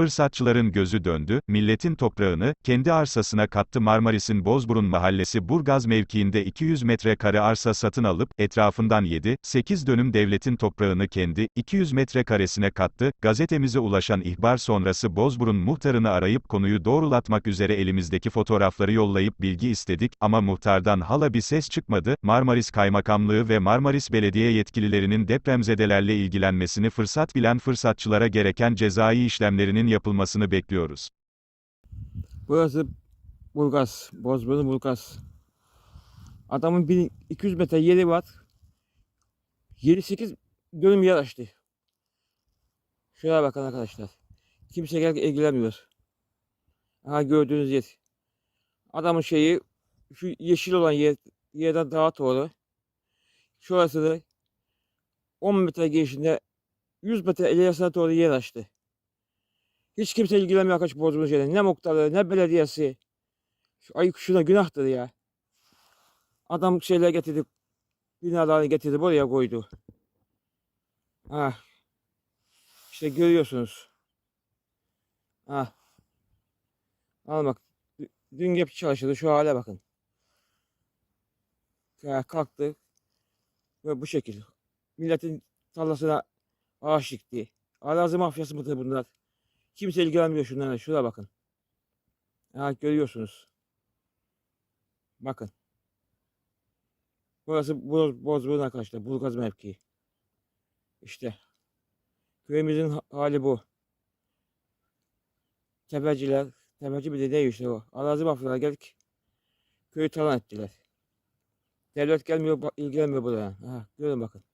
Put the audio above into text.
Fırsatçıların gözü döndü, milletin toprağını, kendi arsasına kattı Marmaris'in Bozburun Mahallesi Burgaz mevkiinde 200 metrekare arsa satın alıp, etrafından 7, 8 dönüm devletin toprağını kendi, 200 metrekaresine kattı, gazetemize ulaşan ihbar sonrası Bozburun muhtarını arayıp konuyu doğrulatmak üzere elimizdeki fotoğrafları yollayıp bilgi istedik, ama muhtardan hala bir ses çıkmadı, Marmaris Kaymakamlığı ve Marmaris Belediye yetkililerinin depremzedelerle ilgilenmesini fırsat bilen fırsatçılara gereken cezai işlemlerinin yapılmasını bekliyoruz. Burası Burgaz. Bozburun Burgaz. Adamın 1200 metre yeri var. 7-8 dönüm yer açtı. Şuraya bakın arkadaşlar. Kimse gel ilgilenmiyor. Aha gördüğünüz yer. Adamın şeyi şu yeşil olan yer, yerden daha doğru. Şurası da 10 metre girişinde 100 metre ilerisine doğru yer açtı. Hiç kimse ilgilenmiyor arkadaş bozduğumuz yerine. Ne muhtarı, ne belediyesi. Şu ayıp şuna günahtır ya. Adam şeyler getirdi. Binalarını getirdi buraya koydu. Ha. İşte görüyorsunuz. Ha. Al bak. Dü- Dün hep çalışırdı. Şu hale bakın. Ya kalktı. Ve bu şekil. Milletin tarlasına ağaç dikti. Arazi mafyası mıdır bunlar? Kimse ilgilenmiyor şunlara. Şuraya bakın. Ha görüyorsunuz. Bakın. Burası Boz, Bozburun arkadaşlar. Burgaz mevkii. İşte. Köyümüzün ha- hali bu. Tepeciler. Tepeci bir de değil işte o. Arazi mafyalar geldik. Köyü talan ettiler. Devlet gelmiyor, ilgilenmiyor buraya. Ha, görün bakın.